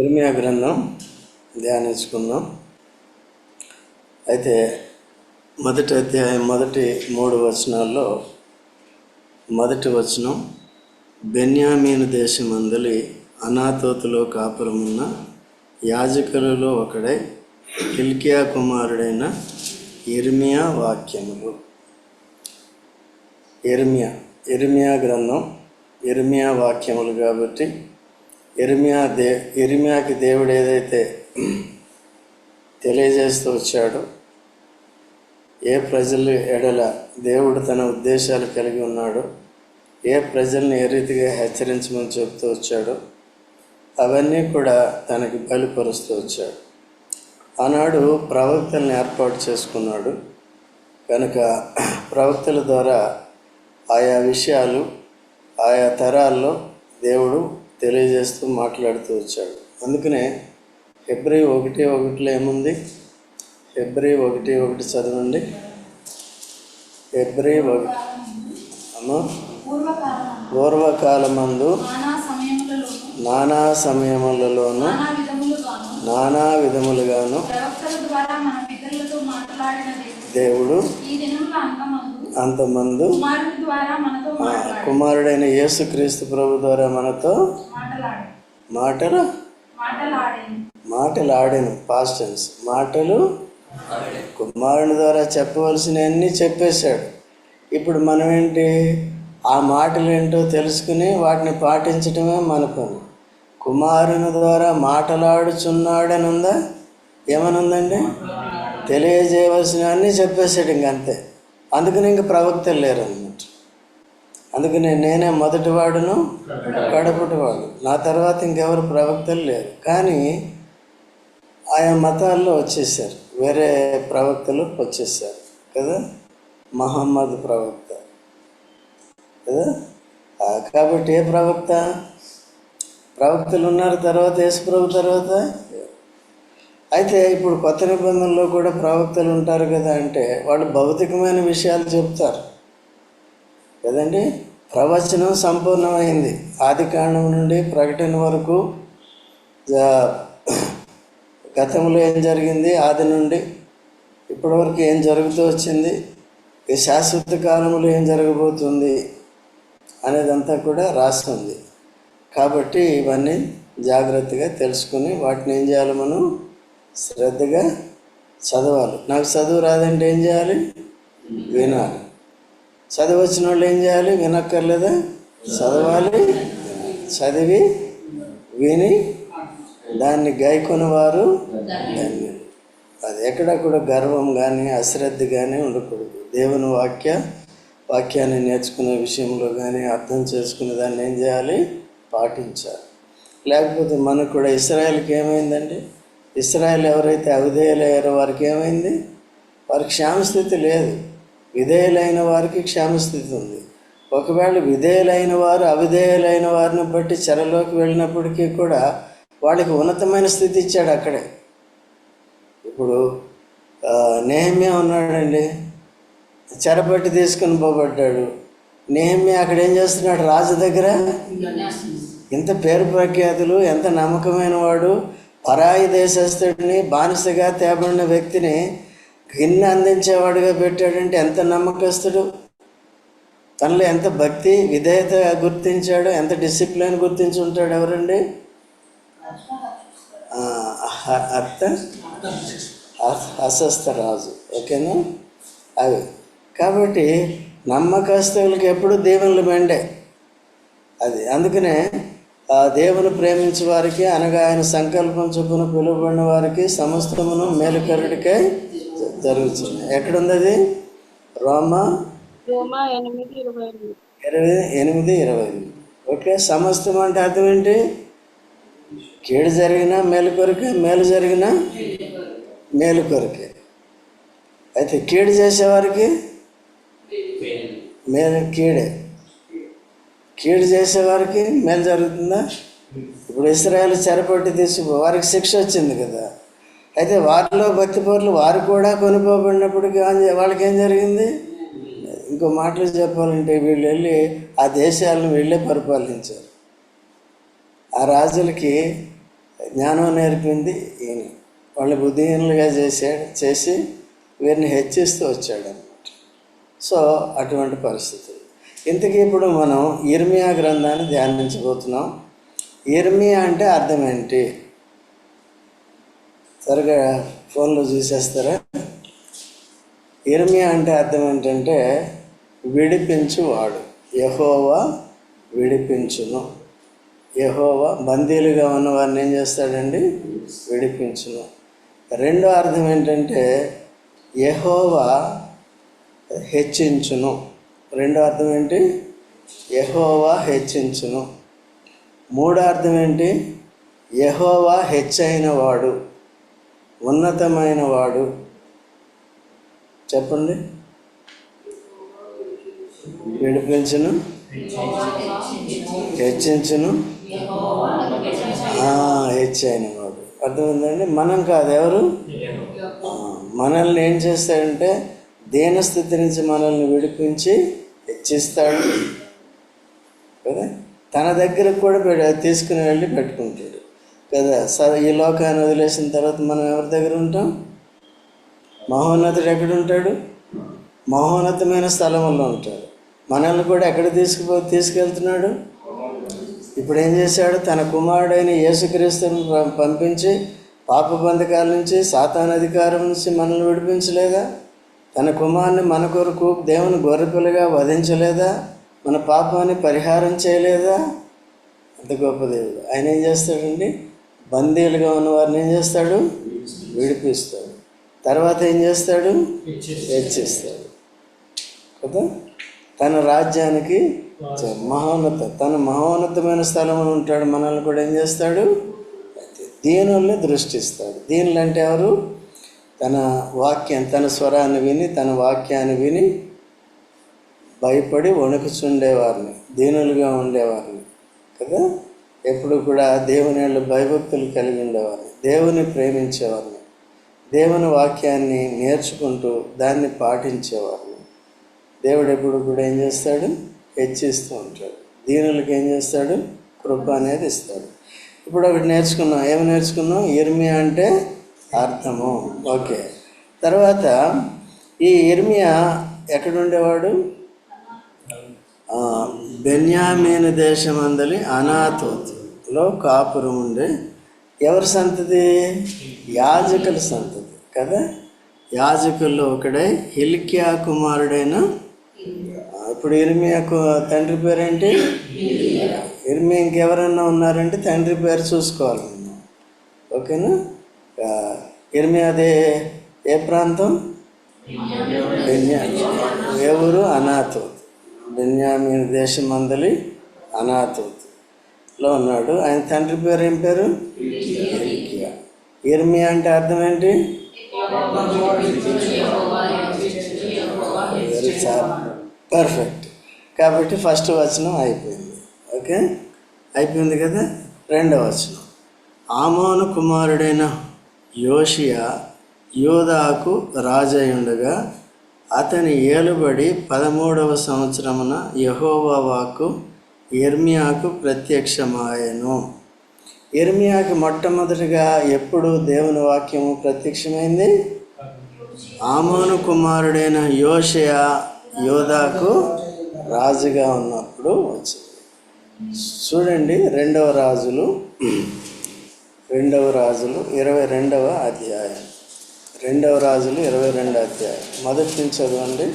ఇర్మియా గ్రంథం ధ్యానించుకుందాం. అయితే మొదటి అధ్యాయం మొదటి మూడు వచనాల్లో మొదటి వచనం బెన్యామీను దేశమందలి అనాతోతులో కాపురమున్న యాజకులలో ఒకడై హిల్కియా కుమారుడైన ఇర్మియా వాక్యములు. ఇర్మియా ఇర్మియా గ్రంథం ఇర్మియా వాక్యములు కాబట్టి ఎరిమియా దే ఎరిమియాకి దేవుడు ఏదైతే తెలియజేస్తూ వచ్చాడో ఏ ప్రజలు ఎడల దేవుడు తన ఉద్దేశాలు కలిగి ఉన్నాడో ఏ ప్రజల్ని ఏ రీతిగా హెచ్చరించమని చెబుతూ వచ్చాడో అవన్నీ కూడా తనకి బయలుపరుస్తూ వచ్చాడు. ఆనాడు ప్రవక్తల్ని ఏర్పాటు చేసుకున్నాడు. కనుక ప్రవక్తల ద్వారా ఆయా విషయాలు ఆయా తరాల్లో దేవుడు తెలియజేస్తూ మాట్లాడుతూ వచ్చాడు. అందుకనే ఫిబ్రవరి ఒకటి ఒకటిలో ఏముంది? ఫిబ్రవరి ఒకటి ఒకటి చదవండి. ఫిబ్రవరి ఒకటి అమ్మా? పూర్వకాలం పూర్వకాలమందు నానా సమయములలోను నానా విధములుగాను దేవుడు అంతమందు కుమారుడైన యేసుక్రీస్తు ప్రభు ద్వారా మనతో మాటలు? మాటలాడేను. మాటలు ఆడాను పాస్టెన్స్ మాటలు? కుమారుని ద్వారా చెప్పవలసినవన్నీ చెప్పేశాడు. ఇప్పుడు మనం ఏంటి? ఆ మాటలు ఏంటో తెలుసుకుని వాటిని పాటించటమే మన పని. కుమారుని ద్వారా మాటలాడుచున్నాడని ఉందా ఏమని ఉందండి తెలియజేయవలసినవన్నీ చెప్పేశాడు ఇంకంతే. అందుకని ఇంక ప్రవక్తలు లేరు అన్నమాట అందుకని నేనే మొదటి వాడును కడపటి వాడు నా తర్వాత ఇంకెవరు ప్రవక్తలు లేరు. కానీ ఆయా మతాల్లో వచ్చేసారు వేరే ప్రవక్తలు వచ్చేసారు కదా? మహమ్మద్ ప్రవక్త. కదా? కాబట్టి ఏ ప్రవక్త? ప్రవక్తలు ఉన్నారు తర్వాత యేసుప్రభు తర్వాత? అయితే ఇప్పుడు కొత్త నిబంధనలో కూడా ప్రవక్తలు ఉంటారు కదా అంటే వాళ్ళు భౌతికమైన విషయాలు చెప్తారు. కదండి? ప్రవచనం సంపూర్ణమైంది. ఆది కాండం నుండి ప్రకటన వరకు గతంలో ఏం జరిగింది ఆది నుండి ఇప్పటివరకు ఏం జరుగుతూ వచ్చింది ఈ శాశ్వత కాలంలో ఏం జరగబోతుంది అనేదంతా కూడా రాస్తుంది. కాబట్టి ఇవన్నీ జాగ్రత్తగా తెలుసుకుని వాటిని ఏం చేయాలి మనం? శ్రద్ధగా చదవాలి. నాకు చదువు రాదంటే ఏం చేయాలి? వినాలి. చదివి వచ్చిన వాళ్ళు ఏం చేయాలి? వినక్కర్లేదా? చదవాలి చదివి విని దాన్ని గాయకొని వారు అది ఎక్కడ కూడా గర్వం కానీ అశ్రద్ధ కానీ ఉండకూడదు. దేవుని వాక్య వాక్యాన్ని నేర్చుకునే విషయంలో కానీ అర్థం చేసుకునే దాన్ని ఏం చేయాలి? పాటించాలి. లేకపోతే మనకు కూడా ఇస్రాయల్కి ఏమైందండి? ఇస్రాయల్ ఎవరైతే అవిధేయులయ్యారో వారికి ఏమైంది? వారికి క్షేమస్థితి లేదు. విధేయులైన వారికి క్షేమస్థితి ఉంది. ఒకవేళ విధేయులైన వారు అవిధేయులైన వారిని బట్టి చెరలోకి వెళ్ళినప్పటికీ కూడా వాళ్ళకి ఉన్నతమైన స్థితి ఇచ్చాడు అక్కడే. ఇప్పుడు నేహమ్య ఉన్నాడండి. చెరపట్టి తీసుకుని పోబడ్డాడు. నేహమ్య అక్కడ ఏం చేస్తున్నాడు? రాజు దగ్గర? ఇంత పేరు ప్రఖ్యాతులు ఎంత నమ్మకమైన వాడు. పరాయి దేశస్థుడిని బానిసగా తేబడిన వ్యక్తిని గిన్నె అందించేవాడుగా పెట్టాడంటే ఎంత నమ్మకస్తుడు? తనలో ఎంత భక్తి విధేయత గుర్తించాడు ఎంత డిసిప్లిన్ గుర్తించి ఉంటాడు ఎవరండి అర్థ అస్వస్థ రాజు ఓకేనా? అవి. కాబట్టి నమ్మకస్తువులకి ఎప్పుడు దేవుళ్ళు మెండే. అది. అందుకనే ఆ దేవుని ప్రేమించే వారికి అనగా ఆయన సంకల్పం చొప్పున పిలువబడిన వారికి సమస్తమును మేలుకరుడికై జరుగుతుంది. ఎక్కడుంది అది? రోమా? రోమా ఎనిమిది ఇరవై ఎనిమిది. ఇరవై ఓకే సమస్తం అంటే అర్థం ఏంటి? కీడు జరిగినా మేలు కొరకే మేలు జరిగినా మేలు కొరకే. అయితే కీడు చేసేవారికి? మేలు కీడే. కీడు చేసేవారికి మేలు జరుగుతుందా? ఇప్పుడు ఇస్రాయల్ చెరపట్టి తీసుకు వారికి శిక్ష వచ్చింది కదా. అయితే వారిలో భక్తి పౌరులు వారు కూడా కొనుక్కోబడినప్పటికీ వాళ్ళకేం వాళ్ళకి ఏం జరిగింది? ఇంకో మాటలు చెప్పాలంటే వీళ్ళు వెళ్ళి ఆ దేశాలను వీళ్ళే పరిపాలించారు. ఆ రాజులకి జ్ఞానం నేర్పింది ఈయన. వాళ్ళని బుద్ధిహీనులుగా చేసాడు చేసి వీరిని హెచ్చిస్తూ వచ్చాడు అనమాట సో అటువంటి పరిస్థితి. ఇంతకీ ఇప్పుడు మనం ఇర్మియా గ్రంథాన్ని ధ్యానించబోతున్నాం. ఇర్మియా అంటే అర్థం ఏంటి? త్వరగా ఫోన్లో చూసేస్తారా? ఇర్మియా అంటే అర్థం ఏంటంటే విడిపించువాడు. యహోవా విడిపించును. యహోవా బందీలుగా ఉన్న వారిని ఏం చేస్తాడండి? విడిపించును. రెండో అర్థం ఏంటంటే యహోవా హెచ్చించును. రెండో అర్థం ఏంటి? యహోవా హెచ్చించును. మూడో అర్థం ఏంటి? యహోవా హెచ్చైన వాడు ఉన్నతమైన వాడు. చెప్పండి. విడిపించును హెచ్చించును. హెచ్చైన వాడు. అర్థమైందండి? మనం కాదు ఎవరు? మనల్ని ఏం చేస్తాడంటే దేన స్థితి నుంచి మనల్ని విడిపించి హెచ్చిస్తాడు. కదా? తన దగ్గరకు కూడా తీసుకుని వెళ్ళి పెట్టుకుంటాడు. కదా. సరే ఈ లోకాన్ని వదిలేసిన తర్వాత మనం ఎవరి దగ్గర ఉంటాం? మహోన్నతుడు ఎక్కడ ఉంటాడు? మహోన్నతమైన స్థలంలో ఉంటాడు. మనల్ని కూడా ఎక్కడ తీసుకుపో తీసుకెళ్తున్నాడు? ఇప్పుడు ఏం చేశాడు? తన కుమారుడైన యేసుక్రీస్తుని పం- పంపించి పాప బంధకాల నుంచి సాతాన్ అధికారం నుంచి మనల్ని విడిపించలేదా? తన కుమారుని మన కొరకు దేవుని గొర్రెపిల్లగా వధించలేదా? మన పాపాన్ని పరిహారం చేయలేదా? అంత గొప్ప దేవుడు. ఆయన ఏం చేస్తాడండి? బందీలుగా ఉన్న వారిని ఏం చేస్తాడు? విడిపిస్తాడు. తర్వాత ఏం చేస్తాడు? హెచ్చిస్తాడు. కదా? తన రాజ్యానికి మహోన్నత తన మహోన్నతమైన స్థలంలో ఉంటాడు. మనల్ని కూడా ఏం చేస్తాడు? దీనుల్ని దృష్టిస్తాడు. దీనులు అంటే ఎవరు? తన వాక్యం తన స్వరాన్ని విని తన వాక్యాన్ని విని భయపడి వణుకుచుండేవారిని. దీనులుగా ఉండేవారిని. కదా? ఎప్పుడు కూడా దేవుని వాళ్ళు భయభక్తులు కలిగి ఉండేవారు. దేవుని ప్రేమించేవారు. దేవుని వాక్యాన్ని నేర్చుకుంటూ దాన్ని పాటించేవారు. దేవుడు ఎప్పుడు కూడా ఏం చేస్తాడు? హెచ్చిస్తూ ఉంటాడు. దీనులకు ఏం చేస్తాడు? కృప అనేది ఇస్తాడు. ఇప్పుడు ఒకటి నేర్చుకున్నాం ఏమి నేర్చుకున్నాం ఇర్మియా అంటే అర్థము. ఓకే. తర్వాత ఈ ఇర్మియా ఎక్కడుండేవాడు? దేశం అందలి దేశమందలి అనాథోతులో కాపురం ఉండే ఎవరి సంతతి? యాజకుల సంతతి కదా? యాజకుల్లో ఒకడై హిల్కియా కుమారుడైన ఇప్పుడు ఇర్మియాకు తండ్రి పేరేంటి? ఇర్మి ఇంకెవరన్నా ఉన్నారంటే తండ్రి పేరు చూసుకోవాలి ఓకేనా? ఇర్మి అదే ఏ ప్రాంతం? బెన్యామి ఏ ఊరు? అనాథోత్ బెన్యామి దేశం అందలి అనాథోత్ లో ఉన్నాడు. ఆయన తండ్రి పేరు ఏం పేరు? హిల్కియా ఇర్మియా అంటే అర్థం ఏంటి? పర్ఫెక్ట్ కాబట్టి ఫస్ట్ వచనం అయిపోయింది. ఓకే? అయిపోయింది కదా? రెండవ వచనం. ఆమోను కుమారుడైన యోషియా యోధాకు రాజయుండగా అతని ఏలుబడి పదమూడవ సంవత్సరమున యహోవా ఎర్మియాకు ప్రత్యక్షమాయను. ఎర్మియాకు మొట్టమొదటిగా ఎప్పుడు దేవుని వాక్యము ప్రత్యక్షమైంది? ఆమోను కుమారుడైన యోషయ యోధాకు రాజుగా ఉన్నప్పుడు వచ్చింది. చూడండి రెండవ రాజులు. రెండవ రాజులు ఇరవై రెండవ అధ్యాయం. రెండవ రాజులు ఇరవై రెండవ అధ్యాయం. మొదటి నుంచి చదవండి.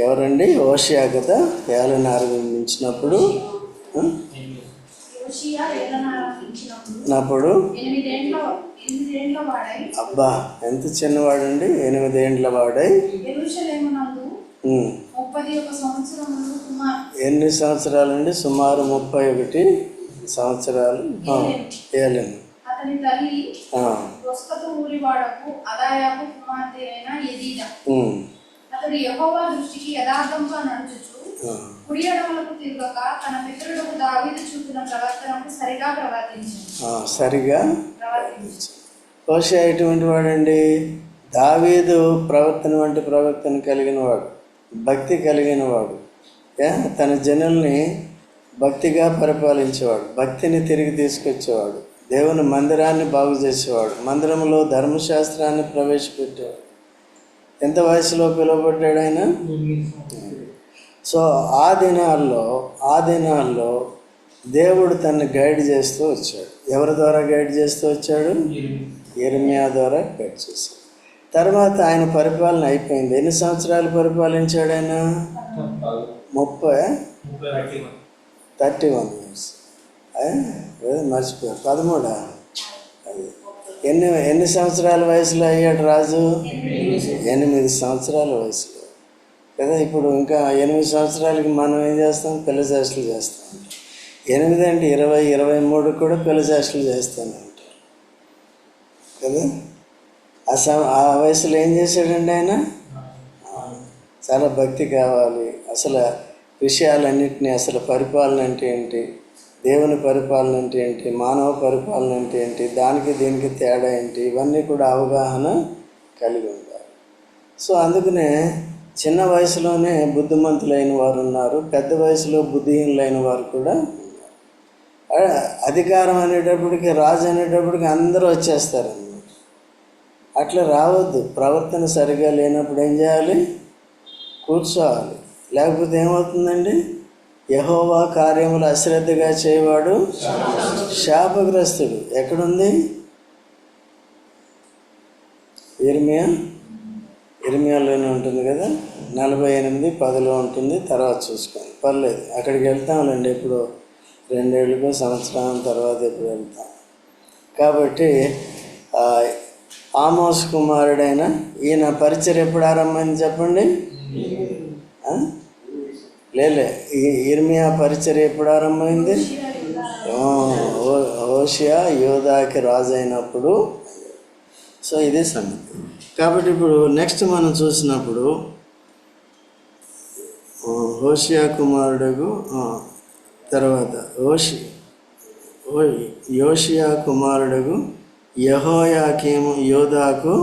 ఎవరండి? ఓషియా కదా? ఏలన ఆరంభించినప్పుడు ఆ? యోషియా ఏలన ఆరంభించినప్పుడు నప్పుడు ఎనిమిదేండ్ల ఎనిమిదేండ్ల వాడై అబ్బా ఎంత చిన్నవాడండి? ఎనిమిదేండ్ల వాడై? ఎన్ని సంవత్సరాలండి? సుమారు ముప్పై ఒకటి సంవత్సరాలు. ఆ, ఏలెను అతని తల్లి అతడు యెహోవా దృష్టికి యథార్థంగా నడుచుచు. కుడి తిరగక తన పితరులకు దావీదు చూపిన ప్రవర్తనకు సరిగా ప్రవర్తించింది ఆ, సరిగా? ఎటువంటి వాడండి? దావీదు ప్రవర్తన వంటి ప్రవర్తన కలిగిన వాడు భక్తి కలిగిన వాడు? తన జనుల్ని భక్తిగా పరిపాలించేవాడు భక్తిని తిరిగి తీసుకొచ్చేవాడు దేవుని మందిరాన్ని బాగు చేసేవాడు మందిరంలో ధర్మశాస్త్రాన్ని ప్రవేశపెట్టేవాడు. ఎంత వయసులో పిలువబడ్డాడు ఆయన? సో ఆ దినాల్లో ఆ దినాల్లో దేవుడు తనని గైడ్ చేస్తూ వచ్చాడు. ఎవరి ద్వారా గైడ్ చేస్తూ వచ్చాడు? ఇర్మియా ద్వారా గైడ్ చేశాడు. తర్వాత ఆయన పరిపాలన అయిపోయింది. ఎన్ని సంవత్సరాలు పరిపాలించాడు ఆయన? ముప్పై. Thirty one. ఇయర్స్. మర్చిపోయారు. పదమూడా? ఎన్ని ఎన్ని సంవత్సరాల వయసులో అయ్యాడు రాజు? ఎనిమిది. సంవత్సరాల వయసులో. కదా ఇప్పుడు ఇంకా ఎనిమిది సంవత్సరాలకి మనం ఏం చేస్తాం? పిల్ల చేష్టలు చేస్తాం. ఎనిమిది అంటే ఇరవై ఇరవై మూడు కూడా పిల్ల చేష్టలు చేస్తూనే ఉంటారు కదా? ఆ సమ ఆ వయసులో ఏం చేశాడండి ఆయన? చాలా భక్తి కావాలి. అసలు విషయాలన్నింటినీ అసలు పరిపాలన అంటే ఏంటి? దేవుని పరిపాలన అంటే ఏంటి? మానవ పరిపాలన అంటే ఏంటి? దానికి దీనికి తేడా ఏంటి? ఇవన్నీ కూడా అవగాహన కలిగి ఉండాలి. సో అందుకనే చిన్న వయసులోనే బుద్ధిమంతులైన వారు ఉన్నారు. పెద్ద వయసులో బుద్ధిహీనులైన వారు కూడా ఉన్నారు. అధికారం అనేటప్పటికి రాజు అనేటప్పటికి అందరూ వచ్చేస్తారు అట్లా రావద్దు. ప్రవర్తన సరిగా లేనప్పుడు ఏం చేయాలి? కూర్చోవాలి. లేకపోతే ఏమవుతుందండి? యహోవా కార్యములు అశ్రద్ధగా చేయవాడు శాపగ్రస్తుడు. ఎక్కడుంది? ఇర్మియా? ఇర్మియాలోనే ఉంటుంది కదా? నలభై ఎనిమిది పదిలో ఉంటుంది తర్వాత చూసుకోండి. పర్లేదు అక్కడికి వెళ్తాంలేండి ఎప్పుడు రెండేళ్ళకో సంవత్సరం తర్వాత ఎప్పుడు వెళ్తాం. కాబట్టి ఆమోస్ కుమారుడైన ఈయన పరిచయం ఎప్పుడు ఆరంభమైంది చెప్పండి? లేలే ఈ ఇర్మియా పరిచయం ఎప్పుడు ఆరంభమైంది? ఓషియా ఓ- యోధాకి రాజు అయినప్పుడు సో ఇదే సంగతి. కాబట్టి ఇప్పుడు నెక్స్ట్ మనం చూసినప్పుడు హోషియా కుమారుడుకు తర్వాత ఓషి ఓ- యోషియా కుమారుడుగు యహోయాకేము యోధాకు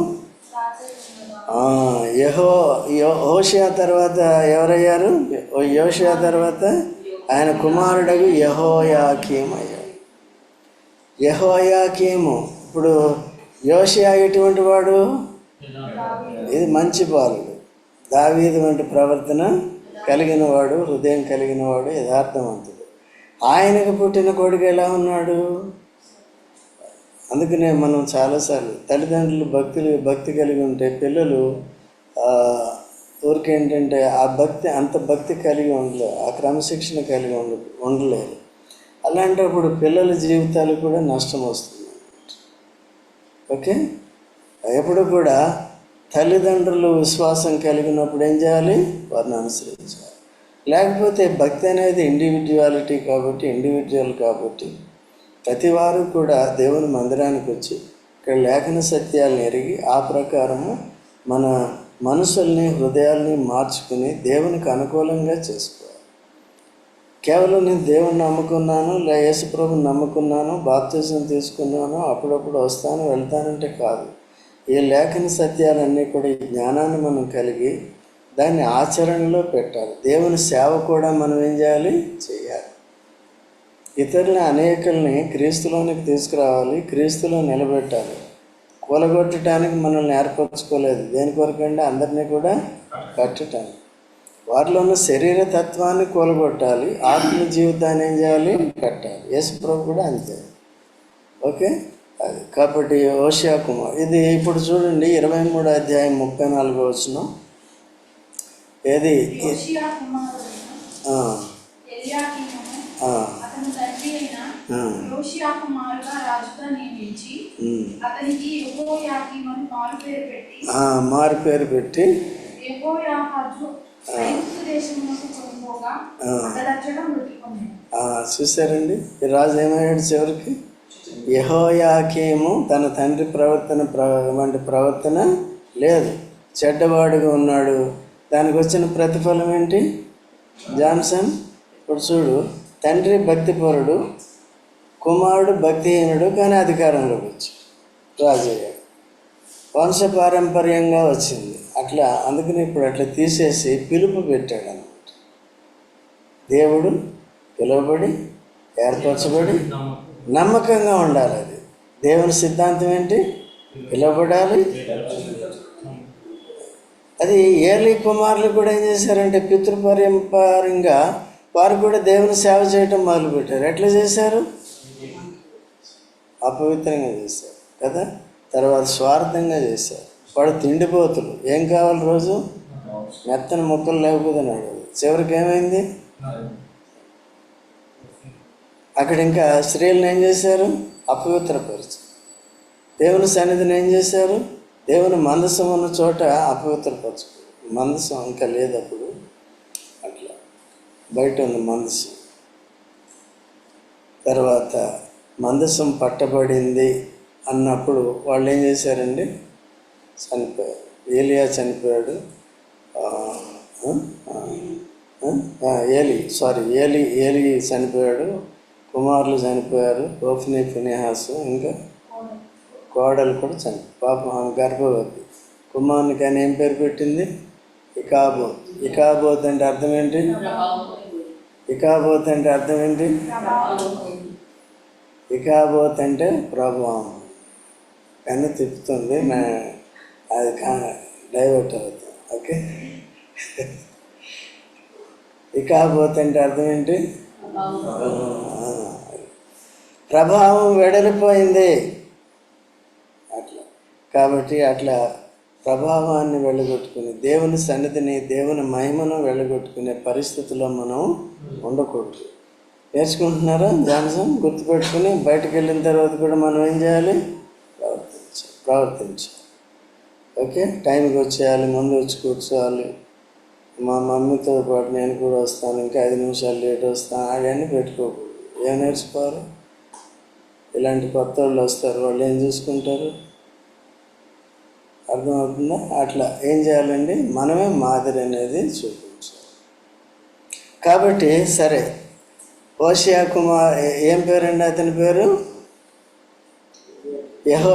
యహో యో హోషియా తర్వాత ఎవరయ్యారు? ఓ యోషియా తర్వాత ఆయన కుమారుడగు యహోయాకీం అయ్యాడు యహోయాకీము ఇప్పుడు యోషియా ఎటువంటి వాడు? ఇది మంచి బాలుడు. దావీదు వంటి ప్రవర్తన కలిగిన వాడు హృదయం కలిగిన వాడు యథార్థవంతుడు. ఆయనకు పుట్టిన కొడుకు ఎలా ఉన్నాడు? అందుకనే మనం చాలాసార్లు తల్లిదండ్రులు భక్తులు భక్తి కలిగి ఉంటే పిల్లలు ఊరికి ఊరికేంటంటే ఆ భక్తి అంత భక్తి కలిగి ఉండలేదు ఆ క్రమశిక్షణ కలిగి ఉండ ఉండలేదు. అలాంటప్పుడు పిల్లల జీవితాలు కూడా నష్టం వస్తుంది ఓకే? ఎప్పుడు కూడా తల్లిదండ్రులు విశ్వాసం కలిగినప్పుడు ఏం చేయాలి? వారిని అనుసరించాలి. లేకపోతే భక్తి అనేది ఇండివిజువాలిటీ కాబట్టి ఇండివిజువల్ కాబట్టి ప్రతి వారు కూడా దేవుని మందిరానికి వచ్చి ఇక్కడ లేఖన సత్యాలను ఎరిగి ఆ ప్రకారము మన మనసుల్ని హృదయాల్ని మార్చుకుని దేవునికి అనుకూలంగా చేసుకోవాలి. కేవలం నేను దేవుని నమ్ముకున్నాను లే యేసుప్రభుని నమ్ముకున్నాను బాప్తిజం తీసుకున్నాను అప్పుడప్పుడు వస్తాను వెళ్తానంటే కాదు. ఈ లేఖన సత్యాలన్నీ కూడా ఈ జ్ఞానాన్ని మనం కలిగి దాన్ని ఆచరణలో పెట్టాలి. దేవుని సేవ కూడా మనం ఏం చేయాలి? చేయాలి. ఇతరుల అనేకుల్ని క్రీస్తులోనికి తీసుకురావాలి క్రీస్తులో నిలబెట్టాలి. కూలగొట్టడానికి మనల్ని ఏర్పరచుకోలేదు. దేని కొరకంటే అందరినీ కూడా కట్టడానికి. వారిలో ఉన్న శరీర తత్వాన్ని కూలగొట్టాలి. ఆత్మ జీవితాన్ని ఏం చేయాలి? కట్టాలి. యేసు ప్రభు కూడా అంతే. ఓకే? అది. కాబట్టి ఓషియా కుమార్. ఇది ఇప్పుడు చూడండి ఇరవై మూడు అధ్యాయం ముప్పై నాలుగో వచ్చిన ఏది యోషియా కుమారుడైన ఆ, ఎలియాకీమును ఆ, అతని తండ్రి అయిన ఆ, యోషియా కుమారుగా రాజుగా నియమించి ఉమ్. అతనికి యెహోయాకీమును మారు పేరు పెట్టి మారు పేరు యెహోయాహాజు ఐగుప్తు. అతడచ్చడం చూశారండి? ఈ రాజు ఏమయ్యాడు చివరికి? యహోయాకేము తన తండ్రి ప్రవర్తన ప్ర వంటి ప్రవర్తన లేదు. చెడ్డవాడుగా ఉన్నాడు. దానికి వచ్చిన ప్రతిఫలం ఏంటి? జాన్సన్ ఇప్పుడు చూడు. తండ్రి భక్తిపరుడు కుమారుడు భక్తిహీనుడు కానీ అధికారంలోకి వచ్చి రాజయ్య వంశపారంపర్యంగా వచ్చింది. అట్లా అందుకని ఇప్పుడు అట్లా తీసేసి పిలుపు పెట్టాడు అనమాట దేవుడు పిలువబడి ఏర్పరచబడి నమ్మకంగా ఉండాలి అది. దేవుని సిద్ధాంతం ఏంటి? పిలువబడాలి. అది ఏర్లీ కుమారులు కూడా ఏం చేశారంటే పితృపరంపరంగా వారు కూడా దేవుని సేవ చేయటం మొదలుపెట్టారు. ఎట్లా చేశారు? అపవిత్రంగా చేశారు కదా? తర్వాత స్వార్థంగా చేశారు వాడు తిండిపోతులు ఏం కావాలి రోజు? మెత్తని ముక్కలు లేకపోతున్నాడు చివరికి ఏమైంది? అక్కడ ఇంకా స్త్రీలను ఏం చేశారు? అపవిత్రపరిచారు. దేవుని సన్నిధిని ఏం చేశారు? దేవుని మందసం ఉన్న చోట అపవిత్రపరచు మందసం ఇంకా లేదు అప్పుడు. అట్లా బయట ఉంది మందసం. తర్వాత మందసం పట్టబడింది అన్నప్పుడు వాళ్ళు ఏం చేశారండి? చనిపోయారు ఏలియా చనిపోయాడు. ఏలి సారీ ఏలి ఏలి చనిపోయాడు. కుమారులు చనిపోయారు. ఓఫ్ని ఫినిహాసు ఇంకా కోడలు కూడా చని పాపం ఆమె గర్భవతి. కుమారునికి ఆయన ఏం పేరు పెట్టింది? ఇకాబోత్ ఇకాబోత్ అంటే అర్థం ఏంటి? ఇకాబోత్ అంటే అర్థం ఏంటి? ఇకాబోత్ అంటే ప్రభావం. కన్ను తిప్పుతుంది అది కా డైవర్ట్ అవుతుంది. ఓకే? ఇకాబోత్ అంటే అర్థం ఏంటి? ప్రభావం వెడలిపోయింది. అట్లా. కాబట్టి అట్లా ప్రభావాన్ని వెళ్ళగొట్టుకుని దేవుని సన్నిధిని దేవుని మహిమను వెళ్ళగొట్టుకునే పరిస్థితిలో మనం ఉండకూడదు. నేర్చుకుంటున్నారా? జాన్సన్ గుర్తుపెట్టుకుని బయటకు వెళ్ళిన తర్వాత కూడా మనం ఏం చేయాలి? ప్రవర్తించాలి ప్రవర్తించాలి. ఓకే? టైంకి వచ్చేయాలి ముందు వచ్చి కూర్చోవాలి. మా మమ్మీతో పాటు నేను కూడా వస్తాను ఇంకా ఐదు నిమిషాలు లేట్ వస్తాను అవన్నీ పెట్టుకోకూడదు ఏం నేర్చుకోవాలి? ఇలాంటి కొత్త వాళ్ళు వస్తారు వాళ్ళు ఏం చూసుకుంటారు? అర్థమవుతుందా? అట్లా ఏం చేయాలండి? మనమే మాదిరి అనేది చూపించాలి. కాబట్టి సరే ఓషియా కుమార్ ఏ- పేరండి అతని పేరు? యహో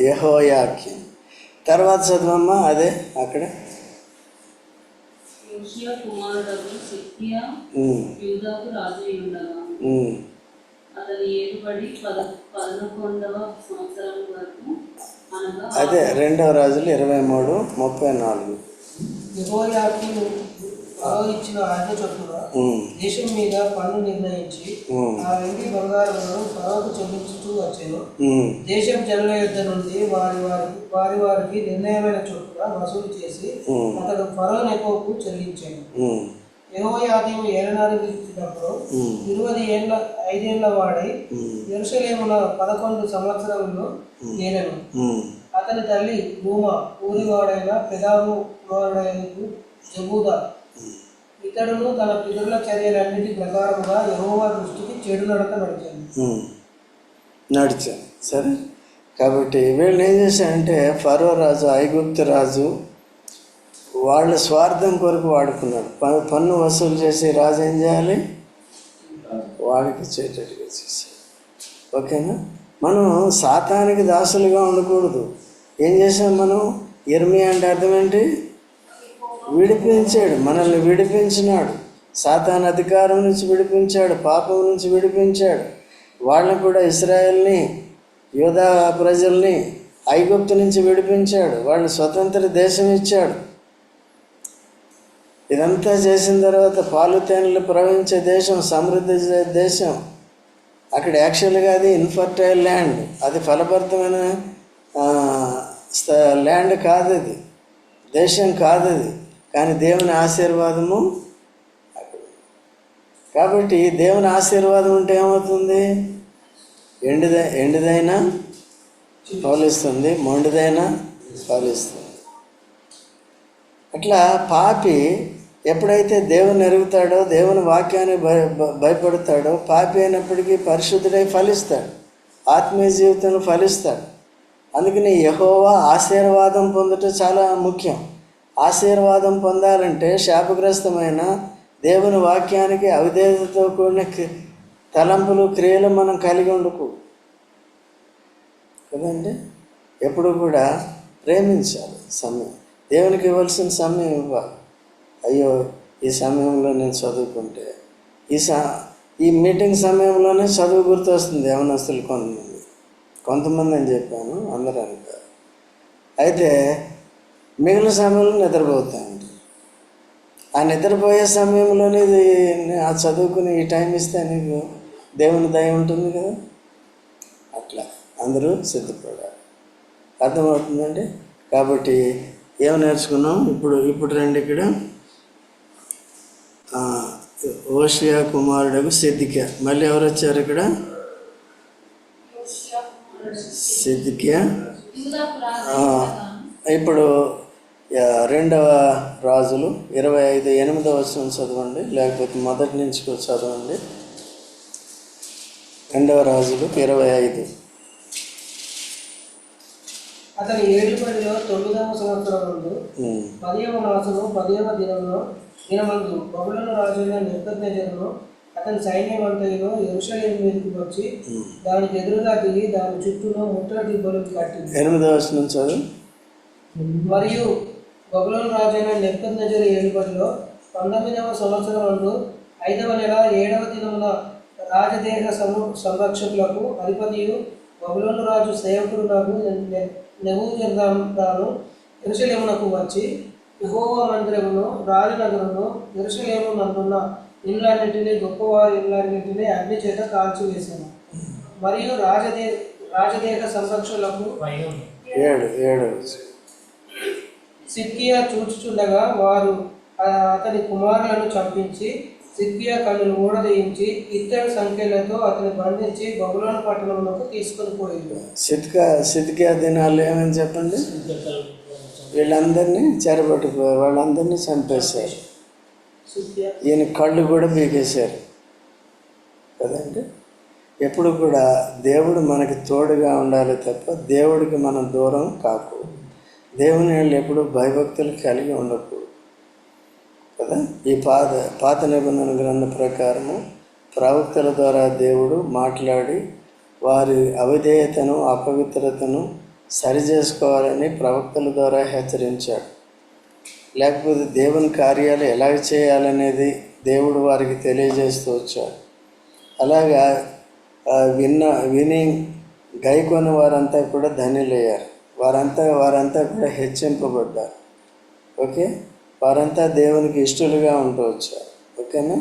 యహోయాకి. తర్వాత చదవమ్మా అదే అక్కడ. అదే రెండవ రాజులు ఇరవై మూడు ముప్పై నాలుగు. ఫరో ఇచ్చిన ఆజ్ఞ చొప్పున ఉమ్, దేశం మీద పన్ను నిర్ణయించి ఆ వెండి బంగారములను ఫరోకు చెల్లించుతూ వచ్చాను దేశం జనుల యుద్ధ నుండి వారి వారి వారి వారికి నిర్ణయమైన చొప్పున వసూలు చేసి అతడు ఫరో నెకోకు చెల్లించాను యెహోయాకీము ఏలనాడు ఇచ్చినప్పుడు ఉమ్, ఇరవై ఏళ్ళ ఐదేళ్ళ వాడై ఎరుసలేమున పదకొండు సంవత్సరములు నేనను. ఉమ్, అతని తల్లి భూమ ఊరివాడైన పెదాము కుమారుడైనకు జబూదా ఇతడును తన పితరుల చర్యలన్నిటి ప్రకారముగా యెహోవా దృష్టికి చెడు నడక నడిచాను. నడిచాను సరే. కాబట్టి వీళ్ళు ఏం చేశారంటే ఫరో రాజు ఐగుప్తు రాజు వాళ్ళ స్వార్థం కొరకు వాడుకున్నాడు. ప- పన్ను వసూలు చేసి రాజు ఏం చేయాలి? వాడికి ఇచ్చేటట్టుగా చేశాడు ఓకేనా? మనం సాతానికి దాసులుగా ఉండకూడదు. ఏం చేసాం మనం? ఇర్మి అంటే అర్థం ఏంటి? విడిపించాడు మనల్ని విడిపించినాడు. సాతాన్ అధికారం నుంచి విడిపించాడు పాపం నుంచి విడిపించాడు. వాళ్ళని కూడా ఇస్రాయల్ని యోధా ప్రజల్ని ఐగుప్తు నుంచి విడిపించాడు. వాళ్ళని స్వతంత్ర దేశం ఇచ్చాడు. ఇదంతా చేసిన తర్వాత పాలు తేనెలు ప్రవహించే దేశం సమృద్ధి చే- దేశం. అక్కడ యాక్చువల్గా అది ఇన్ఫర్టైల్ ల్యాండ్. అది ఫలభరితమైన స్థ- ల్యాండ్ కాదు అది దేశం కాదు అది కానీ దేవుని ఆశీర్వాదము కాబట్టి దేవుని ఆశీర్వాదం ఉంటే ఏమవుతుంది? ఎండిద ఎండిదైనా ఫలిస్తుంది మొండిదైనా ఫలిస్తుంది. అట్లా పాపి ఎప్పుడైతే దేవుని ఎరుగుతాడో దేవుని వాక్యాన్ని భయ భయపడతాడో పాపి అయినప్పటికీ పరిశుద్ధుడై ఫలిస్తాడు ఆత్మీయ జీవితంలో ఫలిస్తాడు. అందుకని యహోవా ఆశీర్వాదం పొందటం చాలా ముఖ్యం. ఆశీర్వాదం పొందాలంటే శాపగ్రస్తమైన దేవుని వాక్యానికి అవిధేయతతో కూడిన క్రి- తలంపులు క్రియలు మనం కలిగి ఉండకు. కదండి? ఎప్పుడు కూడా ప్రేమించాలి సమయం. దేవునికి ఇవ్వాల్సిన సమయం ఇవ్వాలి. అయ్యో ఈ సమయంలో నేను చదువుకుంటే ఈ సా ఈ మీటింగ్ సమయంలోనే చదువు గుర్తొస్తుంది యవనస్తులు కొంతమంది. కొంతమంది అని చెప్పాను అందరూ అయితే మిగిలిన సమయంలో నిద్రపోతా ఉంటారు ఆ నిద్రపోయే సమయంలోనే ఆ చదువుకుని ఈ టైం ఇస్తే నీకు దేవుని దయ ఉంటుంది కదా? అట్లా అందరూ సిద్ధపడాలి. అర్థమవుతుందండి? కాబట్టి ఏం నేర్చుకున్నాం? ఇప్పుడు ఇప్పుడు రండి ఇక్కడ. ఓషియా కుమారుడు సిద్ధిక మళ్ళీ ఎవరు వచ్చారు ఇక్కడ? సిద్ధిక ఇప్పుడు రెండవ రాజులు ఇరవై ఐదు ఎనిమిదవ వచనం చదవండి లేకపోతే మొదటి నుంచి చదవండి. రెండవ రాజులు ఇరవై ఐదు. అతని ఏడుపడిలో తొమ్మిదవ సంవత్సరం నుండి ఉమ్, పదియవ మాసము పదియవ దినమును దినమందు బబులను రాజైన నిర్గజ్ఞను అతని సైన్యం అంతయును ఎరుషలేం మీదకి వచ్చి. దానికి ఎదురుగా దిగి దాని చుట్టూను ముట్టడి దిబ్బలు కట్టింది. ఎనిమిదవ వచనం చదువు. మరియు బబులోను రాజైన నెప్పునజరు ఏలుబడిలో పంతొమ్మిదవ సంవత్సరం నందు ఐదవ నెల ఏడవ దినమున రాజదేహ సము సంరక్షకులకు అధిపతియు బబులోను రాజు సేవకుడు నాకు నెబూజర్దాను ఎరుసలేమునకు వచ్చి యెహోవా మందిరమును రాజనగరును ఎరుసలేము నందున్న ఇళ్ళన్నింటినీ గొప్పవారి ఇళ్ళన్నింటినీ అగ్ని చేత కాల్చివేశాను మరియు రాజదే రాజదేహ సంరక్షకులకు ఏడు ఏడు. సిద్కియా చూచుచుండగా వారు అతని కుమారులను చంపించి సిద్కియా కన్నులు ఊడదీయించి ఇత్తడి సంఖ్యలతో అతని బంధించి బబులోను పట్టణమునకు తీసుకొని పోయింది సిద్కా సిద్కియా దినాలు ఏమని చెప్పండి? వీళ్ళందరినీ చెరబట్టుకుపోయారు వాళ్ళందరినీ చంపేశారు. ఈయన కళ్ళు కూడా పీకేశారు. కదండి? ఎప్పుడు కూడా దేవుడు మనకి తోడుగా ఉండాలి తప్ప దేవుడికి మనం దూరం కాకూడదు. దేవుని వాళ్ళు ఎప్పుడూ భయభక్తులు కలిగి ఉండకూడదు. కదా? ఈ పాత పాత నిబంధన గ్రంథ ప్రకారము ప్రవక్తల ద్వారా దేవుడు మాట్లాడి వారి అవిధేయతను అపవిత్రతను సరిచేసుకోవాలని ప్రవక్తల ద్వారా హెచ్చరించాడు. లేకపోతే దేవుని కార్యాలు ఎలా చేయాలనేది దేవుడు వారికి తెలియజేస్తూ వచ్చాడు. అలాగా విన్న విని గైకొని వారంతా కూడా ధనిలయ్యారు వారంతా వారంతా కూడా హెచ్చింపబడ్డారు. ఓకే? వారంతా దేవునికి ఇష్టలుగా ఉండవచ్చు. ఓకేనా?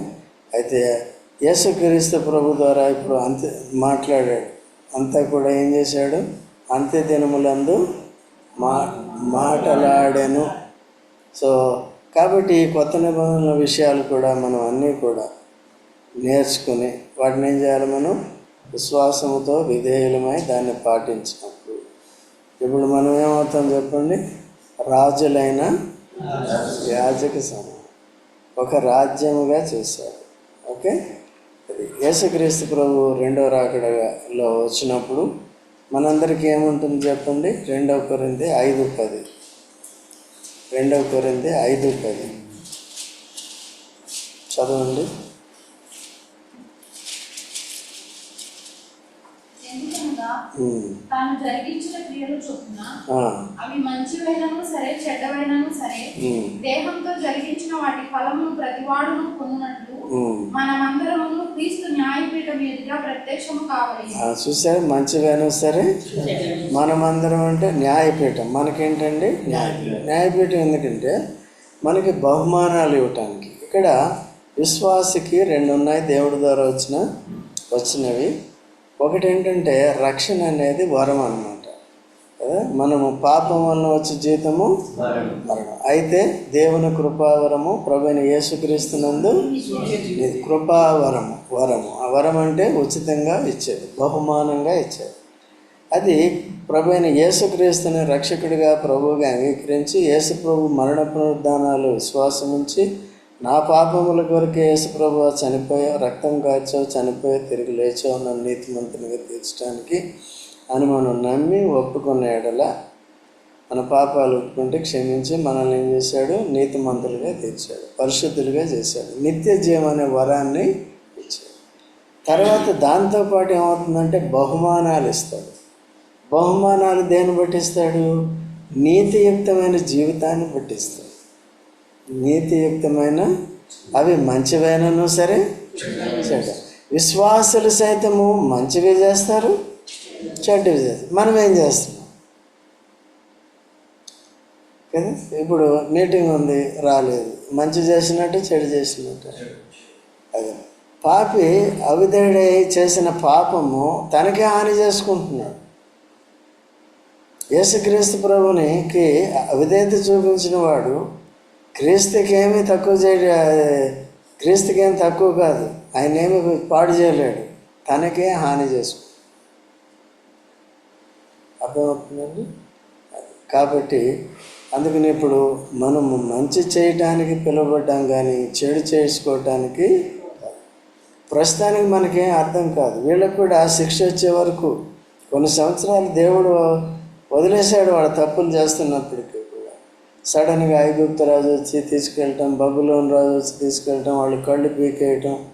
అయితే యేసుక్రీస్తు ప్రభు ద్వారా ఇప్పుడు అంత్య మాట్లాడాడు. అంతా కూడా ఏం చేశాడు? అంత్య దినములందు మా మాటలాడాను. సో కాబట్టి ఈ కొత్త నిబంధనల విషయాలు కూడా మనం అన్నీ కూడా నేర్చుకుని వాటిని ఏం చేయాలి మనం? విశ్వాసముతో విధేయులమై దాన్ని పాటించాం ఇప్పుడు మనం ఏమవుతాం చెప్పండి? రాజులైన యాజక సమయం ఒక రాజ్యముగా చేశారు. ఓకే? అది యేసుక్రీస్తు ప్రభు రెండవ రాకడలో వచ్చినప్పుడు మనందరికీ ఏముంటుంది చెప్పండి? రెండవ కొరింది ఐదు పది. రెండవ కొరింది ఐదు పది. చదవండి. ఎందుకనగా. తాను జరిగించిన క్రియలు చొప్పున అవి మంచివైనను సరే చెడ్డవైనను సరే దేహంతో జరిగించిన వాటి ప్రతివాడును పొందినట్లు. మనమందరము క్రీస్తు న్యాయపీఠం ప్రత్యక్షము కావాలి. చూసారు మంచివైనా సరే మనమందరం అంటే న్యాయపీఠం. మనకేంటండి? న్యాయపీఠం. న్యాయపీఠం ఎందుకంటే మనకి బహుమానాలు ఇవ్వటానికి. ఇక్కడ విశ్వాసకి రెండు ఉన్నాయి దేవుడి ద్వారా వచ్చిన వచ్చినవి. ఒకటి ఏంటంటే రక్షణ అనేది వరం అన్నమాట. కదా? మనము పాపం వలన వచ్చే జీతము మరణం. అయితే దేవుని కృపావరము ప్రభుని యేసుక్రీస్తునందు కృపావరము వరము. ఆ వరం అంటే ఉచితంగా ఇచ్చేది బహుమానంగా ఇచ్చేది. అది ప్రభు అయిన యేసుక్రీస్తుని రక్షకుడిగా ప్రభువుగా అంగీకరించి యేసు ప్రభు మరణ పునరుద్ధానాలు విశ్వాసం ఉంచి నా పాపముల కొరకే యేసుప్రభు చనిపోయా రక్తం కాచో చనిపోయి తిరిగి లేచో నన్ను నీతిమంతునిగా తీర్చడానికి అని మనం నమ్మి ఒప్పుకున్న ఎడల మన పాపాలు ఒప్పుకుంటే క్షమించి మనల్ని ఏం చేశాడు? నీతిమంతులుగా తీర్చాడు పరిశుద్ధులుగా చేశాడు నిత్య జీవం అనే వరాన్ని ఇచ్చాడు. తర్వాత దాంతోపాటు ఏమవుతుందంటే బహుమానాలు ఇస్తాడు. బహుమానాలు దేన్ని పట్టిస్తాడు? నీతియుక్తమైన జీవితాన్ని పట్టిస్తాడు. నీతియుక్తమైన అవి మంచివైనను సరే చెడ్డ. విశ్వాసులు సైతము మంచివి చేస్తారు చెడ్డవి చేస్తారు. మనం ఏం చేస్తున్నాం కదా? ఇప్పుడు మీటింగ్ ఉంది రాలేదు. మంచి చేసినట్టు చెడు చేసినట్టు. అదే. పాపి అవిదేడై చేసిన పాపము తనకే హాని చేసుకుంటున్నాడు యేసుక్రీస్తు ప్రభునికి అవిధేయత చూపించిన వాడు క్రీస్తుకి ఏమీ తక్కువ చేయ క్రీస్తుకి ఏమి తక్కువ కాదు. ఆయన ఏమి పాడు చేయలేడు. తనకే హాని చేసుకో అర్థమవుతుందండి? కాబట్టి అందుకని ఇప్పుడు మనము మంచి చేయటానికి పిలువబడ్డాం కానీ చెడు చేసుకోవటానికి ప్రస్తుతానికి మనకేం అర్థం కాదు. వీళ్ళకి కూడా శిక్ష వచ్చే వరకు కొన్ని సంవత్సరాలు దేవుడు వదిలేశాడు వాడు తప్పులు చేస్తున్నప్పటికీ. సడన్గా ఐగుప్తు రాజు వచ్చి తీసుకెళ్ళటం బబులోన్ రాజు వచ్చి తీసుకెళ్ళటం వాళ్ళు కళ్ళు పీకేయటం.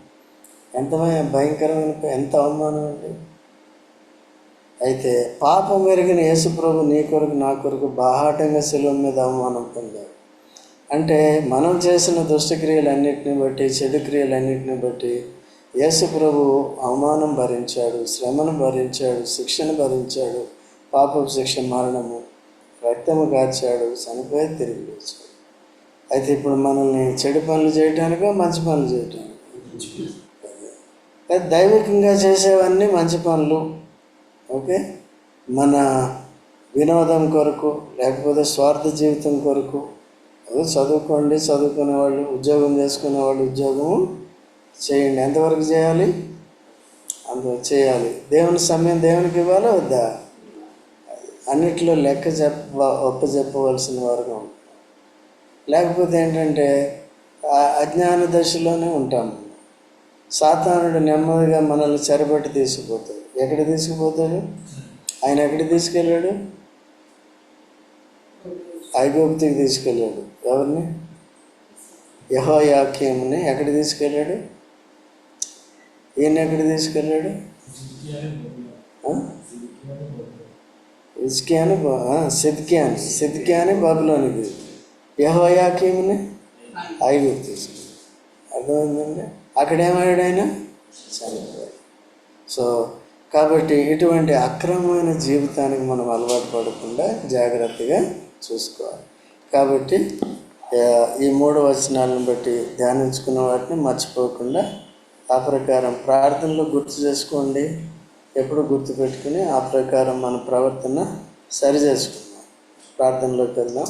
ఎంత భయంకరమైన ఎంత అవమానం అండి. అయితే పాపం మెరిగిన యేసుప్రభు నీ కొరకు నా కొరకు బాహాటంగా సెలవు మీద అవమానం పొందాడు. అంటే మనం చేసిన దుష్టక్రియలన్నింటిని బట్టి చెడు క్రియలన్నింటిని బట్టి యేసుప్రభు అవమానం భరించాడు శ్రమను భరించాడు శిక్షను భరించాడు పాప శిక్ష మరణము. రక్తము కాచాడు చనిపోయి తిరిగి లేచాడు. అయితే ఇప్పుడు మనల్ని చెడు పనులు చేయటానికో మంచి పనులు చేయటానికి? దైవికంగా చేసేవన్నీ మంచి పనులు. ఓకే? మన వినోదం కొరకు లేకపోతే స్వార్థ జీవితం కొరకు చదువుకోండి చదువుకునే వాళ్ళు ఉద్యోగం చేసుకునే వాళ్ళు ఉద్యోగం చేయండి. ఎంతవరకు చేయాలి? అంత చేయాలి. దేవుని సమయం దేవునికి ఇవ్వాలా వద్దా? అన్నిట్లో లెక్క చెప్ప ఒప్ప చెప్పవలసిన వారుగా లేకపోతే ఏంటంటే ఆ అజ్ఞాన దశలోనే ఉంటాము సాతానుడు నెమ్మదిగా మనల్ని చెరబెట్టి తీసుకుపోతాడు. ఎక్కడ తీసుకుపోతాడు? ఆయన ఎక్కడ తీసుకెళ్ళాడు? ఐగుప్తికి తీసుకెళ్ళాడు. ఎవరిని? యహోయాక్యంని ఎక్కడ తీసుకెళ్ళాడు? ఈయన ఎక్కడ తీసుకెళ్ళాడు? ఇస్కియాని సిద్కియాని సిద్కియాని బాబులోనిది యహోయాకీముని ఐగుప్తు అర్థమైందండి అక్కడ ఏమయ్యాడు ఆయన చనిపోయాడు సో కాబట్టి ఇటువంటి అక్రమమైన జీవితానికి మనం అలవాటు పడకుండా జాగ్రత్తగా చూసుకోవాలి. కాబట్టి ఈ మూడు వచనాలను బట్టి ధ్యానించుకున్న వాటిని మర్చిపోకుండా ఆ ప్రకారం ప్రార్థనలో గుర్తు చేసుకోండి. ఎప్పుడు గుర్తు పెట్టుకుని ఆ ప్రకారం మన ప్రవర్తన సరిచేసుకుందాం ప్రార్థనలోకి వెళ్దాం.